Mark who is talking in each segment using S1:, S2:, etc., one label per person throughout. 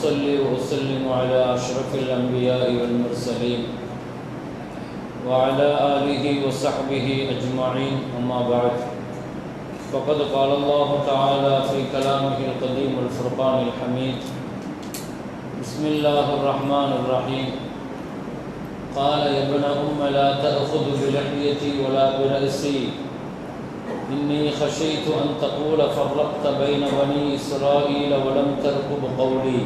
S1: وأصلي وأسلم على أشرف الأنبياء والمرسلين وعلى آله وصحبه أجمعين. أما بعد فقد قال الله تعالى في كلامه القديم الفرقان الحميد بسم الله الرحمن الرحيم. قال يا ابن أم لا تأخذ بلحيتي ولا برأسي. إني خشيت أن تقول فرقت بين بني إسرائيل ولم ترقب قولي.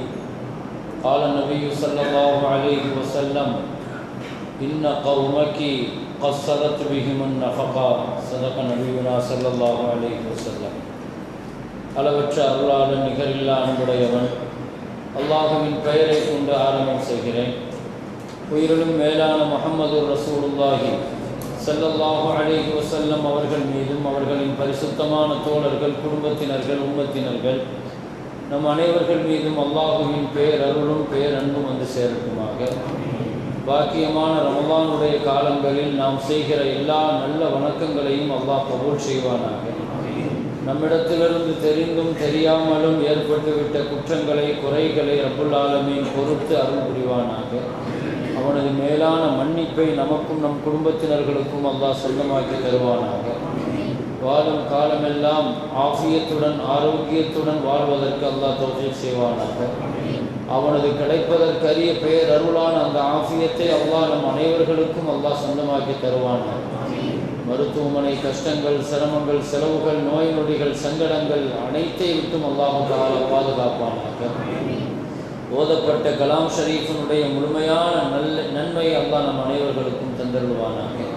S1: قال النبي صلى الله عليه وسلم إن قومك قصرت بهم النفقة صدق نبينا صلى الله عليه وسلم அளவற்ற அருளாளன் நிகரில்லா அன்புடையவன் அல்லாஹுவின் பெயரை கொண்டு ஆரம்பம் செய்கிறேன் உயிரிலும் மேலான முகமது ரசூலுல்லாஹி ஸல்லல்லாஹு அலைஹி வஸல்லம் அவர்கள் மீதும் அவர்களின் பரிசுத்தமான தோழர்கள் குடும்பத்தினர்கள் உம்மத்தினர்கள் நம் அனைவர்கள் மீதும் அல்லாஹுவின் பேரருளும் பேரன்பும் வந்து சேரட்டுமாக பாக்கியமான ரமலானுடைய காலங்களில் நாம் செய்கிற எல்லா நல்ல வணக்கங்களையும் அல்லாஹ் கபூல் செய்வானாக. நம்மிடத்திலிருந்து தெரிந்தும் தெரியாமலும் ஏற்பட்டுவிட்ட குற்றங்களை குறைகளை அபுல் ஆலமீன் பொறுத்து அருள் புரிவானாக. அவனது மேலான மன்னிப்பை நமக்கும் நம் குடும்பத்தினர்களுக்கும் அல்லாஹ் சொந்தமாக்கி தருவானாக. வாழும் காலமெல்லாம் ஆஃபியத்துடன் ஆரோக்கியத்துடன் வாழ்வதற்கு அல்லாஹ் தோஷம் செய்வானாக. அவனது கிடைப்பதற்கரிய பெயர் அருளான அந்த ஆஃபியத்தை அல்லாஹ் நம் அனைவர்களுக்கும் அல்லாஹ் சொந்தமாக்கி தருவானாக. மருத்துவமனை கஷ்டங்கள் சிரமங்கள் செலவுகள் நோய் நொடிகள் சங்கடங்கள் அனைத்தை விட்டும் அல்லாஹால பாதுகாப்பானாக. ஓதப்பட்ட கலாம் ஷரீஃபினுடைய முழுமையான நல்ல நன்மை அல்லாஹ் நம் அனைவர்களுக்கும் தந்தருவானாக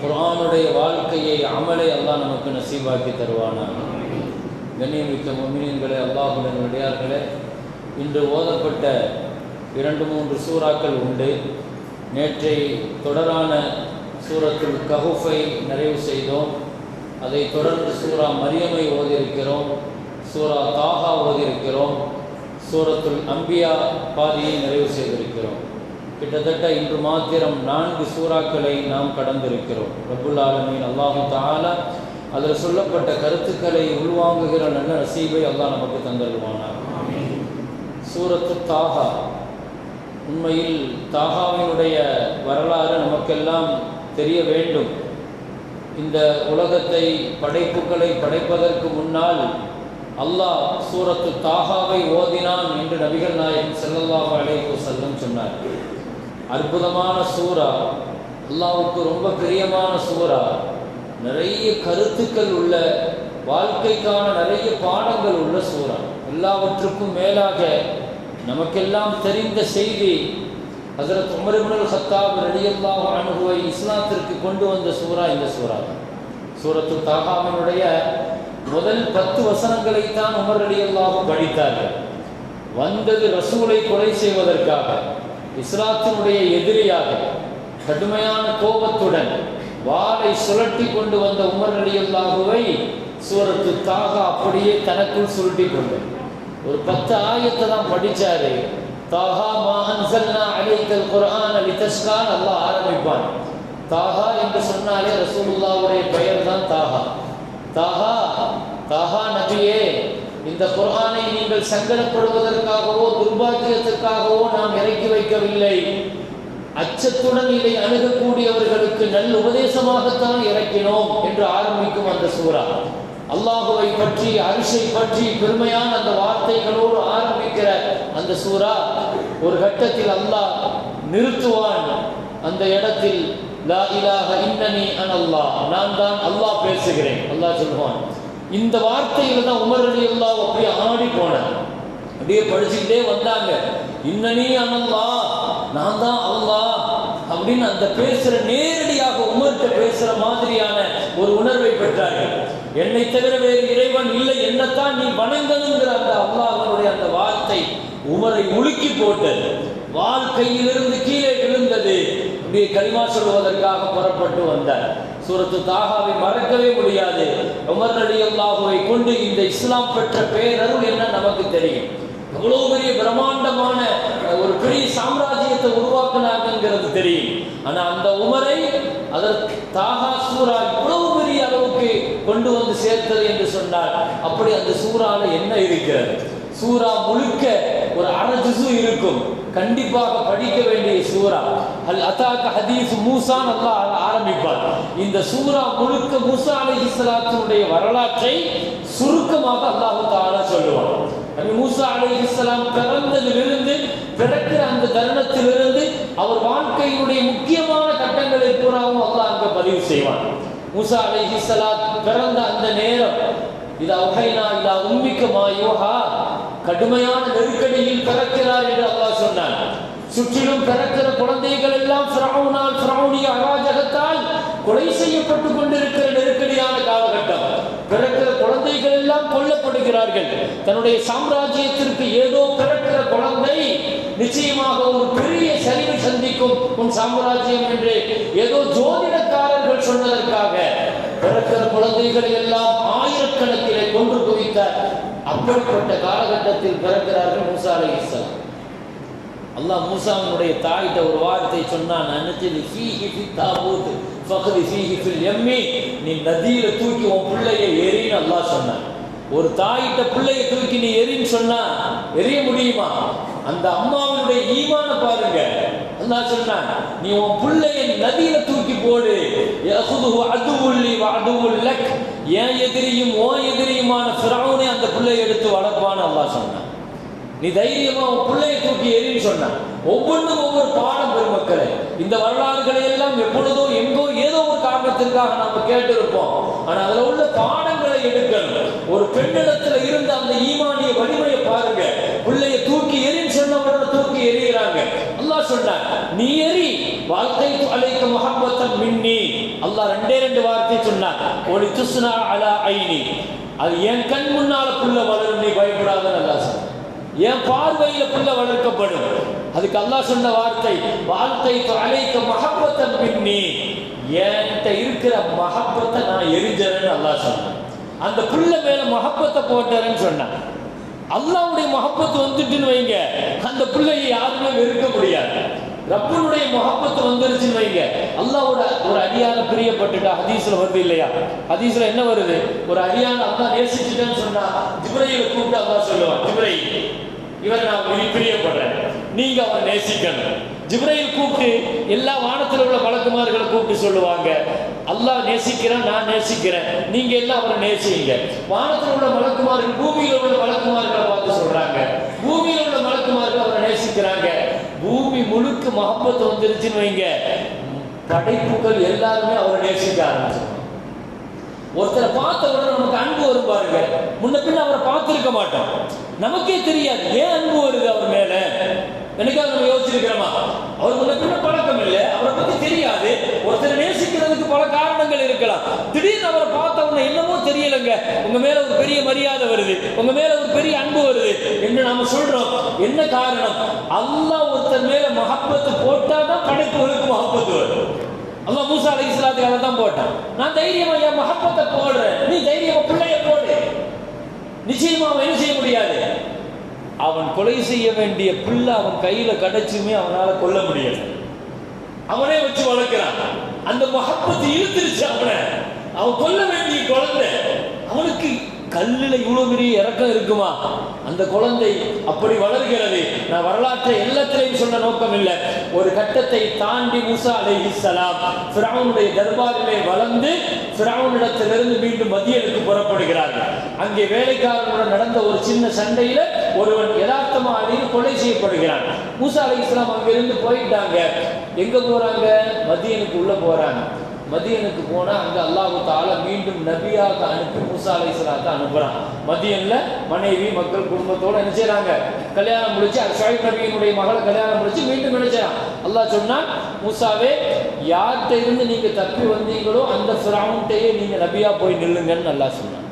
S1: குரானுடைய வாழ்க்கையை அமலை அல்லாஹ் நமக்கு நசீவாக்கி தருவானாக. கண்ணியமிக்க மொமினியன்களே அல்லாஹுடன் விடையார்களே இன்று ஓதப்பட்ட இரண்டு மூன்று சூறாக்கள் உண்டு. நேற்றை தொடரான சூரத்தில் கஹுஃபை நிறைவு செய்தோம். அதை தொடர்ந்து சூரா மரியமை ஓதியிருக்கிறோம். சூரா தாஹா ஓதியிருக்கிறோம். சூரத்துல் அம்பியா பாதியை நிறைவு செய்திருக்கிறோம். கிட்டத்தட்ட இன்று மாத்திரம் நான்கு சூறாக்களை நாம் கடந்திருக்கிறோம். ரபுல் ஆலமீன் அல்லாஹு தாலா அதில் சொல்லப்பட்ட கருத்துக்களை உள்வாங்குகிற நல்ல நசீபை அல்லாஹ் நமக்கு தந்தருவானார் சூரத்து தாஹா உண்மையில் தாகாவினுடைய வரலாறு நமக்கெல்லாம் தெரிய வேண்டும். இந்த உலகத்தை படைப்புகளை படைப்பதற்கு முன்னால் அல்லாஹ் சூரத்து தாகாவை ஓதினான் என்று நபிகள் நாயகம் செல்லல்லாஹ் அழைப்பு செல்லும் சொன்னார் அற்புதமான சூறா. அல்லாவுக்கு ரொம்ப பிரியமான சூறா. நிறைய கருத்துக்கள் உள்ள வாழ்க்கைக்கான நிறைய பாடங்கள் உள்ள சூறா. எல்லாவற்றுக்கும் மேலாக நமக்கெல்லாம் தெரிந்த செய்தி ஹசரத் உமரிபுல் ஹத்தாப் ரலியல்லாஹு அனுகுவை இஸ்லாத்திற்கு கொண்டு வந்த சூறா இந்த சூறா. சூரத்து தாகாமனுடைய முதல் பத்து வசனங்களை தான் உமர் ரலியல்லாஹு படித்தார்கள். வந்தது ரசூலை கொலை செய்வதற்காக. இஸ்லாத்தினுடைய எதிரியாக கடுமையான கோபத்துடன் வாளை சுழட்டி கொண்டு வந்த உமர் ரலியல்லாஹுவை சூரத்து தாக அப்படியே தனக்குள் சுருட்டி கொண்டு. ஒரு பத்து ஆயத்தை தான் படிச்சாரு. தாஹா மா அன்சல்னா குரான் குர்ஆன் லிதஸ்கான் அல்லாஹ் ஆரம்பிப்பான். தாஹா என்று சொன்னாலே ரசூலுல்லாவுடைய பெயர் தான் தாஹா தாஹா தாஹா நபியே இந்த குரானை நீங்கள் சங்கடப்படுவதற்காகவோ துர்பாக்கியத்திற்காகவோ நாம் இறக்கி வைக்கவில்லை. அச்சத்துடன் இதை அணுகக்கூடியவர்களுக்கு நல்ல உபதேசமாகத்தான் இறக்கினோம் என்று ஆரம்பிக்கும் அந்த சூறா. அல்லாஹுவை பற்றி அரிசை பற்றி பெருமையான அந்த வார்த்தைகளோடு ஆரம்பிக்கிற அந்த சூறா ஒரு கட்டத்தில் அல்லாஹ் நிறுத்துவான். அந்த இடத்தில் லா இலாஹ இன்னனி அன் அல்லாஹ் நான் தான் அல்லாஹ் பேசுகிறேன். அல்லாஹ் சொல்லுவான் இந்த வார்த்தையில தான் உமர் அலி அல்லா அப்படியே ஆடி போனார். அப்படியே படிச்சுக்கிட்டே வந்தாங்க. இன்னனி அனல்லா நான் தான் அல்லா அப்படின்னு அந்த பேசுற நேரடியாக உமர்கிட்ட பேசுற மாதிரியான ஒரு உணர்வை பெற்றார்கள். என்னை தவிர வேறு இறைவன் இல்லை என்னத்தான் நீ வணங்கணுங்கிற அந்த அல்லாஹனுடைய அந்த வார்த்தை உமரை உலுக்கி போட்டது. வாழ்க்கையிலிருந்து கீழே விழுந்தது. அப்படியே கரிமா சொல்வதற்காக புறப்பட்டு வந்தார். சூரத்து தாகாவை மறக்கவே முடியாது. உமர் அலி அல்லாஹுவை கொண்டு இந்த இஸ்லாம் பெற்ற பேரருள் என்ன நமக்கு தெரியும். எவ்வளவு பெரிய பிரம்மாண்டமான ஒரு பெரிய சாம்ராஜ்யத்தை உருவாக்குனாங்கிறது தெரியும். ஆனா அந்த உமரை அதற்கு தாகா சூரா இவ்வளவு பெரிய அளவுக்கு கொண்டு வந்து சேர்த்தது என்று சொன்னார் அப்படி அந்த சூறால என்ன இருக்கிறது? சூரா முழுக்க ஒரு அரை இருக்கும். கண்டிப்பாக படிக்க வேண்டிய சூரா அல் அத்தாக்க ஹதீஸ் மூசான் அல்லாஹ் ஆரம்பிப்பார். இந்த சூரா முழுக்க மூசா அலைஹிஸ்ஸலாத்தினுடைய வரலாற்றை சுருக்கமாக அல்லாஹு தாரா சொல்லுவான். நபி மூசா இஸ்லாம் பிறந்ததிலிருந்து பிறக்கிற அந்த தருணத்திலிருந்து அவர் வாழ்க்கையினுடைய முக்கியமான கட்டங்களை பூராவும் அல்லாஹ் அங்க பதிவு செய்வான். மூசா அலைஹிஸ்ஸலாம் பிறந்த அந்த நேரம் இது அவுஹைனா இல்லா உம்மிக்க மாயோஹா கடுமையான நெருக்கடியில் பிறக்கிறார் என்று அல்லாஹ் சொன்னான். சுற்றிலும் பிறக்கிற குழந்தைகள் எல்லாம் ஃபிரௌனால் ஃபிரௌனிய அராஜகத்தால் கொலை செய்யப்பட்டு கொண்டிருக்கிற நெருக்கடியான காலகட்டம். பிறக்கிற குழந்தைகள் எல்லாம் கொல்லப்படுகிறார்கள். தன்னுடைய சாம்ராஜ்யத்திற்கு ஏதோ பிறக்கிற குழந்தை நிச்சயமாக ஒரு பெரிய சரிவு சந்திக்கும். உன் சாம்ராஜ்யம் என்று ஏதோ ஜோதிடக்காரர்கள் சொன்னதற்காக பிறக்கிற குழந்தைகளை எல்லாம் ஆயிரக்கணக்கிலே கொன்று குவித்த அப்படிப்பட்ட காலகட்டத்தில் பிறக்கிறார்கள் மூசா அலைஹிஸ்ஸலாம் அல்லாஹ் மூசாவினுடைய தாயிட்ட ஒரு வார்த்தை சொன்னான் அன்னத்தில் ஃபீஹி ஃபி தாபூத் ஃபக்ரி ஃபீஹி ஃபில் எம்மி நீ நதியில தூக்கி உன் பிள்ளையை எரின்னு அல்லாஹ் சொன்னான். ஒரு தாயிட்ட பிள்ளையை தூக்கி நீ எரின்னு சொன்னா எரிய முடியுமா? அந்த அம்மாவினுடைய ஈமான பாருங்க. அல்லாஹ் சொன்னான் நீ உன் நதியில தூக்கி போடு. யஹுதுஹு அதுவுல்லி எதிரியும் ஓ எதிரியுமான ஃபிரௌனை அந்த எடுத்து வளர்ப்பான்னு அல்லாஹ் சொன்னான். நீ தைரியமா உன் தூக்கி சொன்னான். ஒவ்வொன்றும் ஒவ்வொரு பாடம் பெருமக்களே இந்த வரலாறுகளை எல்லாம் எப்பொழுதோ எங்கோ ஏதோ ஒரு காரணத்திற்காக நாம கேட்டிருப்போம். ஆனா அதுல உள்ள பாடங்களை எடுக்கணும் ஒரு பெண்ணிடத்துல இருந்த அந்த ஈமானிய வலிமையை பாருங்க. பிள்ளைய தூக்கி அல்லாஹ் நீ எரி வாழ்க்கை அழைக்க முகப்பத்தன் மின்னி. அல்லாஹ் ரெண்டே ரெண்டு வார்த்தை சொன்னார் ஒரு துஸ்னா அலா ஐனி. அது என் கண் முன்னால புள்ள வளரும் நீ பயப்படாத அல்லாஹ் என் பார்வையில புள்ள வளர்க்கப்படும். அதுக்கு அல்லாஹ் சொன்ன வார்த்தை வார்த்தை அழைக்க மகப்பத்தன் பின்னி என்கிட்ட இருக்கிற மகப்பத்தை நான் எரிஞ்சறேன்னு அல்லாஹ் சொன்னான். அந்த புள்ள மேல மகப்பத்தை போட்டேன்னு சொன்னான். அல்லாவுடைய மகப்பத்து வந்துட்டுன்னு வைங்க. அந்த பிள்ளையை யாருமே வெறுக்க முடியாது. ரப்பனுடைய முகப்பத்து வந்துருச்சுன்னு வைங்க. அல்லாவோட ஒரு அடியான பிரியப்பட்டுட்டா ஹதீஸ்ல வருது இல்லையா? ஹதீஸ்ல என்ன வருது? ஒரு அடியான அல்லா நேசிச்சுட்டேன்னு சொன்னா ஜிப்ரையில கூப்பிட்டு அல்லா சொல்லுவான் ஜிப்ரை இவரை நான் விரி- பிரியப்படுறேன் நீங்க அவரை நேசிக்கணும். ஜிப்ரையில் கூப்பிட்டு எல்லா வானத்தில் உள்ள வழக்குமார்களை கூப்பிட்டு சொல்லுவாங்க. அல்லாஹ் நேசிக்கிறேன் நான் நேசிக்கிறேன். நீங்க எல்லாம் அவரை நேசிங்க. வானத்தில் உள்ள வழக்குமார்கள் பூமியில் உள்ள வழக்குமார்களை பார்த்து சொல்றாங்க. பூமியில் உள்ள வழக்குமார்கள் அவரை நேசிக்கிறாங்க. பூமி முழுக்க மகப்பத்து வந்துருச்சுன்னு வைங்க. படைப்புகள் எல்லாருமே அவரை நேசிக்க ஆரம்பிச்சு ஒருத்தரை பார்த்த உடனே நமக்கு அன்பு வரும் பாருங்க. முன்ன பின்ன அவரை பார்த்திருக்க மாட்டோம். நமக்கே தெரியாது ஏன் அன்பு வருது அவர் மேல? என்னைக்காவது நம்ம யோசிச்சிருக்கிறோமா? அவர் முன்ன பின்ன பழக்கம் இல்லை அவரை பத்தி தெரியாது. ஒருத்தரை நேசிக்கிறதுக்கு பல காரணங்கள் இருக்கலாம். திடீர்னு அவரை பார்த்த உடனே என்னமோ தெரியலங்க. உங்க மேல ஒரு பெரிய மரியாதை வருது உங்க மேல ஒரு பெரிய அன்பு வருது என்று நாம சொல்றோம். என்ன காரணம்? அல்லாஹ் ஒருத்தர் மேல மகப்பத்து போட்டாதான் படைப்புகளுக்கு மகப்பத்து வரும். அல்லாஹ் மூசா அலை இஸ்லாத்துக்காக தான் போட்டான். நான் தைரியமா என் மகப்பத்தை போடுறேன் நீ தைரியமா பிள்ளைய போடு நிச்சயமா அவன் என்ன செய்ய முடியாது? அவன் கொலை செய்ய வேண்டிய புல்ல அவன் கையில கிடைச்சுமே அவனால கொல்ல முடியல. அவனே வச்சு வளர்க்கிறான். அந்த மகப்பத்து இழுத்துருச்சு அவனை. அவன் கொல்ல வேண்டிய குழந்தை அவனுக்கு கல்லில் இவ்வளோ பெரிய இறக்கம் இருக்குமா? அந்த குழந்தை அப்படி வளர்கிறது. நான் வரலாற்றை எல்லாத்திலையும் சொன்ன நோக்கம் இல்லை. ஒரு கட்டத்தை தாண்டி மூசா அலைஹிஸ்ஸலாம் ஃபிரவுனுடைய தர்பாரிலே வளர்ந்து ஃபிரவுனிடத்திலிருந்து மீண்டும் மதியனுக்கு புறப்படுகிறார்கள். அங்கே வேலைக்காரனுடன் நடந்த ஒரு சின்ன சண்டையில் ஒருவன் யதார்த்தமாக அடியில் கொலை செய்யப்படுகிறான். மூசா இஸ்லாம் அங்கிருந்து போயிட்டாங்க. எங்கே போகிறாங்க மதியனுக்கு உள்ளே போகிறாங்க மதியனுக்கு போனால் அங்கே அல்லாஹு தாலா மீண்டும் நபியாக அனுப்பி மூசா அலைஹிஸ்ஸலாத்தை அனுப்புகிறான் மதியனில் மனைவி மக்கள் குடும்பத்தோடு என்ன செய்கிறாங்க கல்யாணம் முடிச்சு அது ஷாயிப் நபியினுடைய மகளை கல்யாணம் முடிச்சு மீண்டும் நினைச்சான் அல்லாஹ் சொன்னால் மூசாவே யார்கிட்ட இருந்து நீங்கள் தப்பி வந்தீங்களோ அந்த ஃபிராவுன்ட்டையே நீங்கள் நபியா போய் நில்லுங்கன்னு நல்லா சொன்னான்.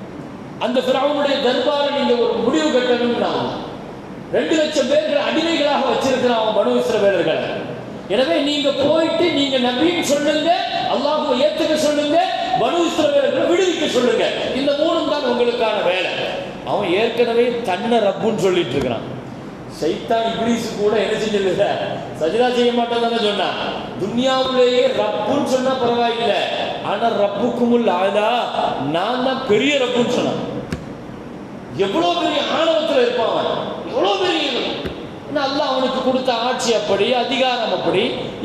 S1: அந்த ஃபிராவுனுடைய தர்பாரை நீங்கள் ஒரு முடிவு கட்டணும்னு நான் ரெண்டு லட்சம் பேர்கள் அடிமைகளாக வச்சிருக்கிறான் அவன் பனு இஸ்ரவேலர்களை. எனவே நீங்கள் போயிட்டு நீங்கள் நபின்னு சொல்லுங்கள் அல்லாஹுவை ஏத்துக்க சொல்லுங்க பனு இஸ்ரவேலர்களை விடுவிக்க சொல்லுங்க. இந்த மூணும் தான் உங்களுக்கான வேலை. அவன் ஏற்கனவே தன்னை ரப்புன்னு சொல்லிட்டு இருக்கிறான். சைத்தான் இப்ளீஸ் கூட என்ன செஞ்சதில்ல சஜிதா செய்ய மாட்டேன் தானே சொன்னான் துன்யாவுலேயே ரப்புன்னு சொன்னா பரவாயில்லை. ஆனா ரப்புக்கும் ஆதா நான் தான் பெரிய ரப்புன்னு சொன்னான். எவ்வளவு பெரிய ஆணவத்தில் இருப்பான் அவன்? எவ்வளவு பெரிய நல்லா அவனுக்கு கொடுத்த ஆட்சி அப்படி அதிகாரம் அப்படி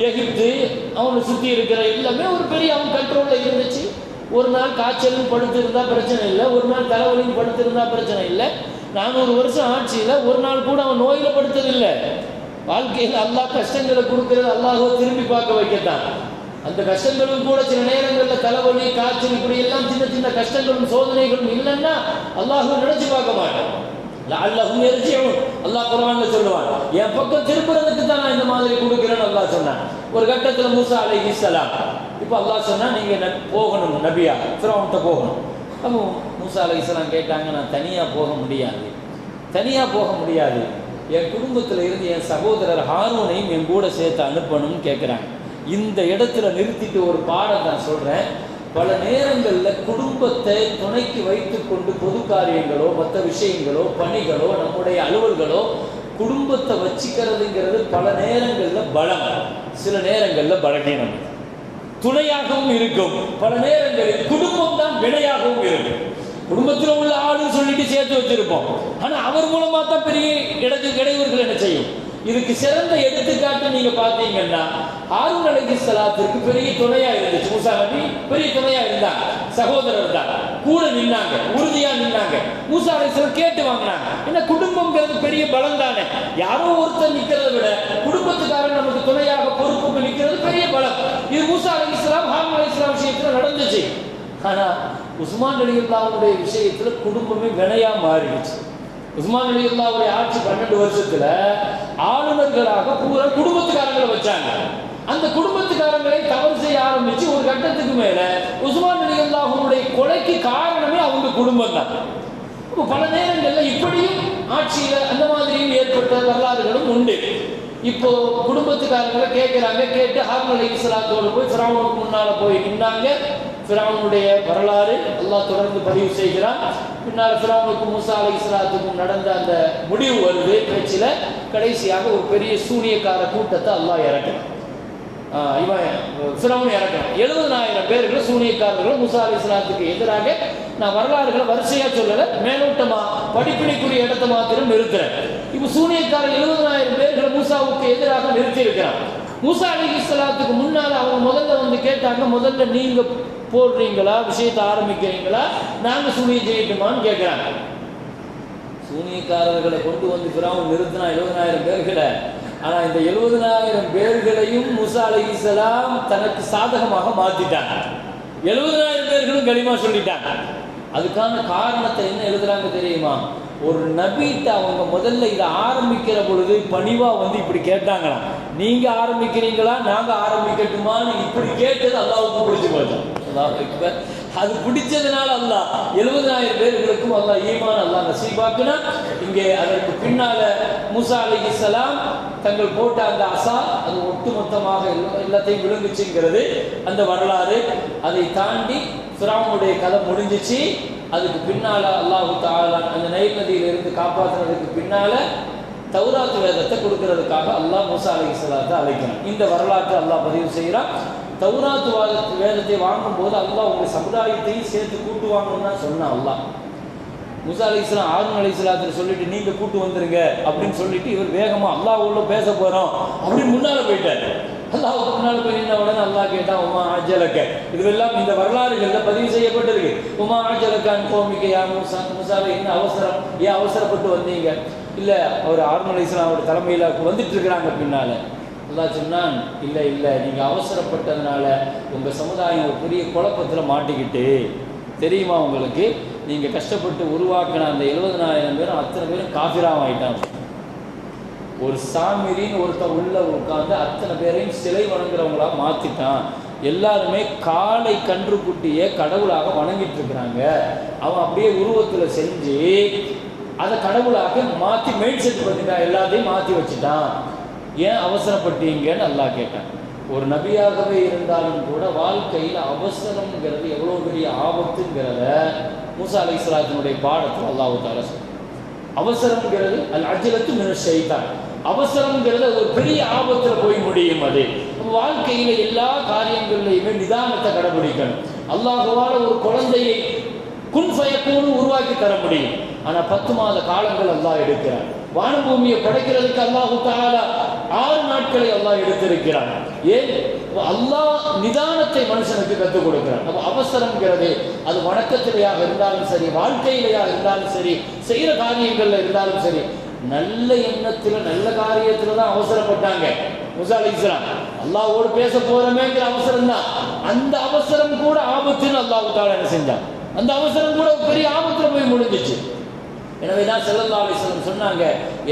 S1: எகிப்து அவனை சுற்றி இருக்கிற எல்லாமே ஒரு பெரிய அவன் கண்ட்ரோலில் இருந்துச்சு. ஒரு நாள் காய்ச்சலும் படுத்திருந்தா பிரச்சனை இல்லை ஒரு நாள் தலைவலியும் படுத்திருந்தா பிரச்சனை இல்லை. நானூறு வருஷம் ஆட்சியில் ஒரு நாள் கூட அவன் நோயில் படுத்ததில்லை. வாழ்க்கையில் அல்லா கஷ்டங்களை கொடுக்கறது அல்லாஹோ திரும்பி பார்க்க வைக்கத்தான். அந்த கஷ்டங்களும் கூட சில நேரங்களில் தலைவலி காய்ச்சல் இப்படி எல்லாம் சின்ன சின்ன கஷ்டங்களும் சோதனைகளும் இல்லைன்னா அல்லாஹோ நினைச்சு பார்க்க மாட்டான். அல்லாஹும் எரிச்சியும் அல்லாஹ் குர்ஆன்ல சொல்லுவான் என் பக்கம் திருப்புறதுக்கு தான் நான் இந்த மாதிரி கொடுக்குறேன்னு அல்லாஹ் சொன்னான். ஒரு கட்டத்தில் மூசா அலை இஸ்லாம் இப்போ அல்லாஹ் சொன்னா நீங்க ந- போகணும் நபியா ஃபிரௌன்ட்ட போகணும். அப்போ மூசா அலை கேட்டாங்க நான் தனியா போக முடியாது. தனியா போக முடியாது. என் குடும்பத்துல இருந்து என் சகோதரர் ஹாரூனையும் என் கூட சேர்த்து அனுப்பணும்னு கேட்குறாங்க இந்த இடத்துல நிறுத்திட்டு ஒரு பாடம் நான் சொல்றேன். பல நேரங்களில் குடும்பத்தை துணைக்கு வைத்துக்கொண்டு பொது காரியங்களோ மற்ற விஷயங்களோ பணிகளோ நம்முடைய அலுவல்களோ குடும்பத்தை வச்சுக்கிறதுங்கிறது பல நேரங்களில் பலம் சில நேரங்களில் பலகீனம். துணையாகவும் இருக்கும். பல நேரங்களில் குடும்பம் தான் வினையாகவும் இருக்கும். குடும்பத்தில் உள்ள ஆளுன்னு சொல்லிட்டு சேர்த்து வச்சிருப்போம். ஆனா அவர் மூலமாக தான் பெரிய இடத்து இடையூறுகள் என்ன செய்யும்? இதுக்கு சிறந்த எடுத்துக்காட்டு நீங்க பாத்தீங்கன்னா ஹாரூன் அலைஹி சலாத்திற்கு பெரிய துணையா இருந்துச்சு. மூசா நபி பெரிய துணையா இருந்தாங்க. சகோதரர் தான். கூட நின்னாங்க. உறுதியா நின்னாங்க. மூசா அலைஹிஸ்ஸலாம் கேட்டு வாங்கினாங்க. என்ன குடும்பம்ங்கிறது பெரிய பலம் தானே யாரோ ஒருத்தர் நிக்கிறத விட குடும்பத்துக்காரன் நமக்கு துணையாக பொறுப்புக்கு நிக்கிறது பெரிய பலம். இது மூசா அலைஹிஸ்ஸலாம் அலி இஸ்லாம் விஷயத்துல நடந்துச்சு. ஆனா உஸ்மான் அலியுல்லாவுடைய விஷயத்துல குடும்பமே வினையா மாறிடுச்சு. உஸ்மான் அலியுல்லாவுடைய ஆட்சி பன்னெண்டு வருஷத்துல ஆளுநர்களாக பூரா குடும்பத்துக்காரங்களை வச்சாங்க. அந்த குடும்பத்துக்காரங்களை தவறு செய்ய ஆரம்பிச்சு ஒரு கட்டத்துக்கு மேல உஸ்மான் அலியுல்லாவுடைய கொலைக்கு காரணமே அவங்க குடும்பம் தான் பல நேரங்கள்ல இப்படியும் ஆட்சியில அந்த மாதிரியும் ஏற்பட்ட வரலாறுகளும் உண்டு. இப்போ குடும்பத்துக்காரங்களை கேட்குறாங்க கேட்டு ஹார்மலை இஸ்லாத்தோடு போய் சிராமனுக்கு முன்னால போய் நின்றாங்க ஃபிரௌனுடைய வரலாறு அல்லாஹ் தொடர்ந்து பதிவு செய்கிறான். பின்னால் ஃபிரௌனுக்கு மூசா அலி இஸ்லாத்துக்கும் நடந்த அந்த முடிவு வருது. பேச்சில் கடைசியாக ஒரு பெரிய சூனியக்கார கூட்டத்தை அல்லாஹ் இறக்கணும். இவன் ஃபிரௌன் இறக்கணும். எழுபதனாயிரம் பேர்கள் சூனியக்காரர்கள் முசா அலி இஸ்லாத்துக்கு எதிராக நான் வரலாறுகளை வரிசையாக சொல்லலை மேலோட்டமா படிப்பினைக்குரிய இடத்தை மாத்திரம் நிறுத்துறேன். இப்போ சூனியக்காரர் எழுபதனாயிரம் பேர்கள் மூசாவுக்கு எதிராக நிறுத்தி இருக்கிறான் மூசா அலி இஸ்லாத்துக்கு முன்னால் அவங்க முதல்ல வந்து கேட்டாங்க முதல்ல நீங்கள் போடுறீங்களா? விஷயத்தை ஆரம்பிக்கிறீங்களா? நாங்கள் சூனியம் செய்யட்டுமான்னு கேட்குறாங்க சூனியக்காரர்களை கொண்டு வந்து பிறாவும் நிறுத்தினா எழுபதாயிரம் பேர்களை. ஆனால் இந்த எழுபதனாயிரம் பேர்களையும் முசா அலைஹிஸ்ஸலாம் தனக்கு சாதகமாக மாற்றிட்டாங்க எழுபதனாயிரம் பேர்களும் களிமா சொல்லிட்டாங்க. அதுக்கான காரணத்தை என்ன எழுதுறாங்க தெரியுமா? ஒரு நபிட்ட அவங்க முதல்ல இதை ஆரம்பிக்கிற பொழுது பணிவாக வந்து இப்படி கேட்டாங்களாம். நீங்கள் ஆரம்பிக்கிறீங்களா? நாங்கள் ஆரம்பிக்கட்டுமான்னு இப்படி கேட்டது அல்லாவுக்கு பிடிச்சி போச்சோம் அல்லாஹ் அக்பர். அது பிடிச்சதுனால அல்லாஹ் எழுபதாயிரம் பேர்களுக்கும் அல்ல ஈமான் அல்லாஹ் நசீபாக்குனா இங்கே அதற்கு பின்னால மூசா அலைஹிஸ்ஸலாம் தங்கள் போட்ட அந்த அசா அது ஒட்டுமொத்தமாக எல்லாத்தையும் விழுங்குச்சுங்கிறது அந்த வரலாறு. அதை தாண்டி சுராமுடைய கதை முடிஞ்சிச்சு. அதுக்கு பின்னால அல்லாஹு தாலா அந்த நைல் நதியிலிருந்து காப்பாற்றுனதுக்கு பின்னால தௌராத் வேதத்தை கொடுக்கறதுக்காக அல்லாஹ் மூசா அலைஹிஸ்ஸலாத்தை அழைக்கிறான். இந்த வரலாற்றை அல்லாஹ் பதிவு செய்கிறான். தௌராத்து வாதத்து வேதத்தை வாங்கும்போது அல்லா உங்கள் சமுதாயத்தையும் சேர்த்து கூட்டுவாங்கன்னு தான் சொன்னான் அல்லா முசா அலி இஸ்லாம் ஆர்மன் அலி இஸ்லாத்தில் சொல்லிட்டு நீங்க கூட்டு வந்துருங்க அப்படின்னு சொல்லிட்டு இவர் வேகமா அல்லாஹ் உள்ள பேச போறோம் அப்படின்னு முன்னால போயிட்டார். அல்லாஹ்வுக்கு முன்னால போய் நின்ன உடனே அல்லா கேட்டா உமா ஆஜலக்க இதுவெல்லாம் இந்த வரலாறுகள்ல பதிவு செய்யப்பட்டிருக்கு. உமா ஆஜலக்கான் கோமிக்க யா முசா முசாவை என்ன அவசரம்? ஏன் அவசரப்பட்டு வந்தீங்க? இல்ல அவர் ஆர்மன் அலி இஸ்லாமோட தலைமையில் வந்துட்டு இருக்கிறாங்க பின்னால. சொன்னான் இல்லை இல்லை நீங்கள் அவசரப்பட்டதுனால உங்கள் சமுதாயம் ஒரு பெரிய குழப்பத்துல மாட்டிக்கிட்டு தெரியுமா உங்களுக்கு? நீங்கள் கஷ்டப்பட்டு உருவாக்கின அந்த எழுபதனாயிரம் பேரும் அத்தனை பேரும் காஃபிராக ஆயிட்டாங்க. ஒரு சாமிரின்னு ஒருத்தன் உள்ள உட்காந்து அத்தனை பேரையும் சிலை வணங்குறவங்களா மாத்திட்டான். எல்லாருமே காளை கன்றுக்குட்டியை கடவுளாக வணங்கிட்டு இருக்கிறாங்க அவன் அப்படியே உருவத்துல செஞ்சு அதை கடவுளாக மாத்தி மெயின் செட் பண்ணிட்டான். எல்லாத்தையும் மாத்தி வச்சுட்டான். ஏன் அவசரப்பட்டீங்கன்னு அல்லாஹ் கேட்டான். ஒரு நபியாகவே இருந்தாலும் கூட வாழ்க்கையில் அவசரம்ங்கிறது எவ்வளோ பெரிய ஆபத்துங்கிறத மூசா அலை இஸ்லாத்தினுடைய பாடத்தில் அல்லாஹு தாலா அவசரம்ங்கிறது அல் அஜலத்து மின ஷைத்தான் அவசரம்ங்கிறது அது ஒரு பெரிய ஆபத்துல போய் முடியும் அது. வாழ்க்கையில் வாழ்க்கையில எல்லா காரியங்கள்லையுமே நிதானத்தை கடைபிடிக்கணும். அல்லாஹுவால ஒரு குழந்தையை குன் ஃபயக்கூன்னு உருவாக்கி தர முடியும். ஆனால் பத்து மாத காலங்கள் அல்லாஹ் எடுக்கிறான். வானபூமியை படைக்கிறதுக்கு அல்லாஹு தாலா ஆறு நாட்களை அல்லாஹ் எடுத்திருக்கிறான். ஏன்? அல்லாஹ் நிதானத்தை மனுஷனுக்கு கற்றுக் கொடுக்கிறான். அப்ப அவசரம்ங்கிறது அது வணக்கத்திலேயாக இருந்தாலும் சரி வாழ்க்கையிலேயாக இருந்தாலும் சரி செய்யற காரியங்கள்ல இருந்தாலும் சரி நல்ல எண்ணத்துல நல்ல காரியத்துல தான் அவசரப்பட்டாங்க. முசா அலி இஸ்லாம் பேச போறமேங்கிற அவசரம் தான் அந்த அவசரம் கூட ஆபத்துன்னு அல்லாஹ் தாலா என்ன செஞ்சான். அந்த அவசரம் கூட பெரிய ஆபத்துல போய் முடிஞ்சிச்சு. எனவே தான் செல்லல்லா அலிஸ்லம் சொன்னாங்க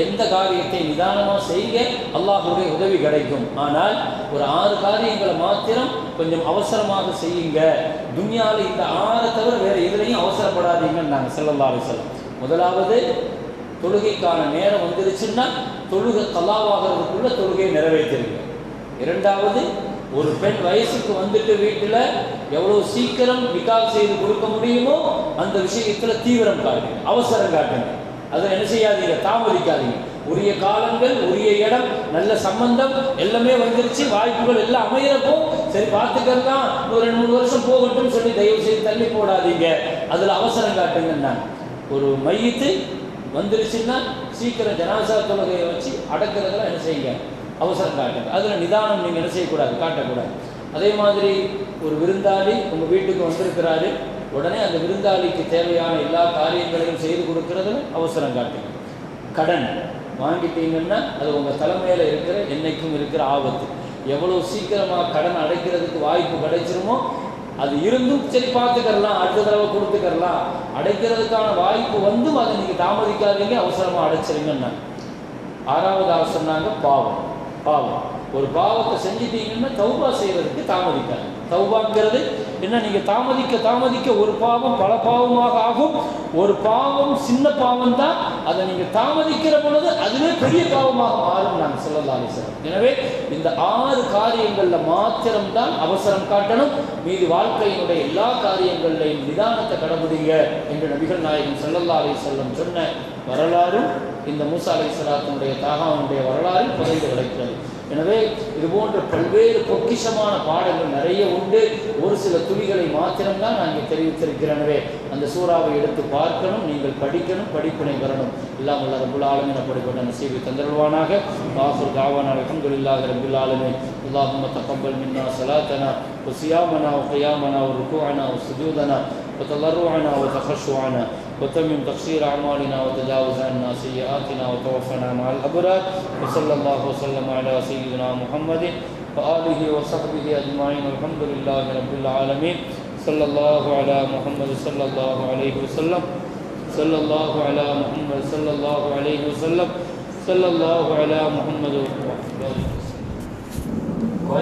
S1: எந்த காரியத்தை நிதானமாக செய்யுங்க அல்லாஹுடைய உதவி கிடைக்கும். ஆனால் ஒரு ஆறு காரியங்களை மாத்திரம் கொஞ்சம் அவசரமாக செய்யுங்க. துன்யாவில் இந்த ஆறை தவிர வேறு எதுலையும் அவசரப்படாதீங்கன்னு நாங்கள் செல்லல்லா அலிஸ்லம் முதலாவது தொழுகைக்கான நேரம் வந்துருச்சுன்னா தொழுகை கலாவாகிறதுக்குள்ள தொழுகையை நிறைவேற்றிருங்க. இரண்டாவது ஒரு பெண் வயசுக்கு வந்துட்டு வீட்டில் எவ்வளோ சீக்கிரம் நிக்கால் செய்து கொடுக்க முடியுமோ அந்த விஷயத்தில் தீவிரம் காட்டுங்க அவசரம் காட்டுங்க. அதை என்ன செய்யாதீங்க தாமதிக்காதீங்க. உரிய காலங்கள் உரிய இடம் நல்ல சம்பந்தம் எல்லாமே வந்துருச்சு வாய்ப்புகள் எல்லாம் அமையிறப்போ சரி பார்த்துக்கலாம் ஒரு ரெண்டு மூணு வருஷம் போகட்டும் சொல்லி தயவு செய்து தள்ளி போடாதீங்க. அதில் அவசரம் காட்டுங்கன்னா ஒரு மையத்து வந்துருச்சுன்னா சீக்கிரம் ஜனாசா தொழுகையை வச்சு அடக்கிறதெல்லாம் என்ன செய்யுங்க? அவசரம் காட்டுங்க அதில் நிதானம் நீங்கள் என்ன செய்யக்கூடாது? காட்டக்கூடாது. அதே மாதிரி ஒரு விருந்தாளி உங்கள் வீட்டுக்கு வந்திருக்கிறாரு. உடனே அந்த விருந்தாளிக்கு தேவையான எல்லா காரியங்களையும் செய்து கொடுக்கறதுல அவசரம் காட்டுங்க. கடன் வாங்கிட்டீங்கன்னா அது உங்கள் தலைமையில் இருக்கிற என்றைக்கும் இருக்கிற ஆபத்து. எவ்வளோ சீக்கிரமாக கடன் அடைக்கிறதுக்கு வாய்ப்பு கிடைச்சிருமோ அது இருந்தும் சரி பார்த்துக்கரலாம் அடுத்த தடவை கொடுத்துக்கரலாம் அடைக்கிறதுக்கான வாய்ப்பு வந்தும் அதை நீங்கள் தாமதிக்காதீங்க அவசரமாக அடைச்சிருங்கன்னா. ஆறாவது சொன்னாங்க பாவம். பாவம். ஒரு பாவத்தை செஞ்சிட்டீங்கன்னா தௌபா செய்வதற்கு தாமதிக்காது தௌபாங்கிறது என்ன நீங்கள் தாமதிக்க தாமதிக்க ஒரு பாவம் பல பாவமாக ஆகும். ஒரு பாவம் சின்ன பாவம் தான். அதை நீங்கள் தாமதிக்கிற பொழுது அதுவே பெரிய பாவமாக மாறும் நாங்கள் சொல்லலாம் சார் எனவே இந்த ஆறு காரியங்களில் மாத்திரம்தான் அவசரம் காட்டணும். மீது வாழ்க்கையினுடைய எல்லா காரியங்களையும் நிதானத்தை கடைபிடிங்க என்று நபிகள் நாயகம் ஸல்லல்லாஹு செல்லும் சொன்ன வரலாறும் இந்த மூசா அலை சலாத்தினுடைய தாகாவுடைய வரலாறு புதைந்து கிடைக்கிறது. எனவே இது போன்ற பல்வேறு பொக்கிஷமான பாடங்கள் நிறைய உண்டு ஒரு சில துளிகளை மாத்திரம்தான் நான் இங்கே தெரிவித்திருக்கிறேன் எனவே அந்த சூறாவை எடுத்து பார்க்கணும் நீங்கள் படிக்கணும் படிப்பினை வரணும் எல்லாம் வல்ல ரபுல் ஆலமின் அப்படிப்பட்ட நசீவை தந்தருவானாக ஆஃபர் தாவான அலமதுல்லாஹ் ரபுல் ஆலமின் اللهم تقبل منا صلاتنا وصيامنا وقيامنا وركوعنا وسجودنا وتضرعنا وتخشعنا وتمم تقصير أعمالنا وتجاوز عنا سيئاتنا وتوفنا مع الأبرار. وصلى الله وسلم على سيدنا محمد وآله وصحبه أجمعين. والحمد لله رب العالمين. صلى الله على محمد صلى الله عليه وسلم. صلى الله على محمد صلى الله عليه وسلم. صلى الله على محمد. وعلى